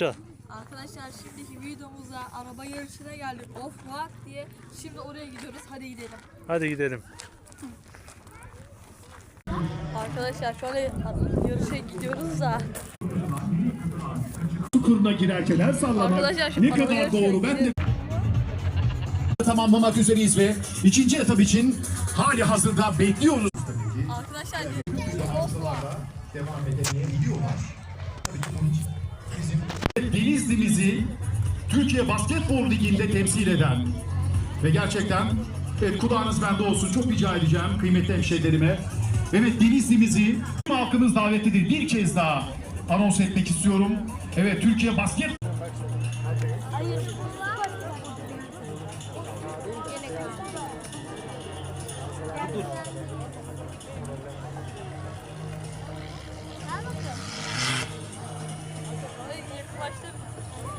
parça. Arkadaşlar şimdiki videomuzda araba yarışına geldik. Off road diye. Şimdi oraya gidiyoruz. Hadi gidelim. Hadi gidelim. Arkadaşlar şu an yarışa gidiyoruz da. Çukuruna girerken el sallamak Arkadaşlar şu ne araba kadar yarışına doğru ben de gidiyor. tamamlamak üzereyiz ve ikinci etap için hali hazırda bekliyoruz. Arkadaşlar Devam edemeyebiliyorlar. Denizli'mizi Türkiye Basketbol Ligi'nde temsil eden ve gerçekten evet, kulağınız bende olsun çok rica edeceğim kıymetli hemşehrilerime. Evet Denizli'mizi halkımız davetlidir. Bir kez daha anons etmek istiyorum. Evet Türkiye Basket yakınlaştım.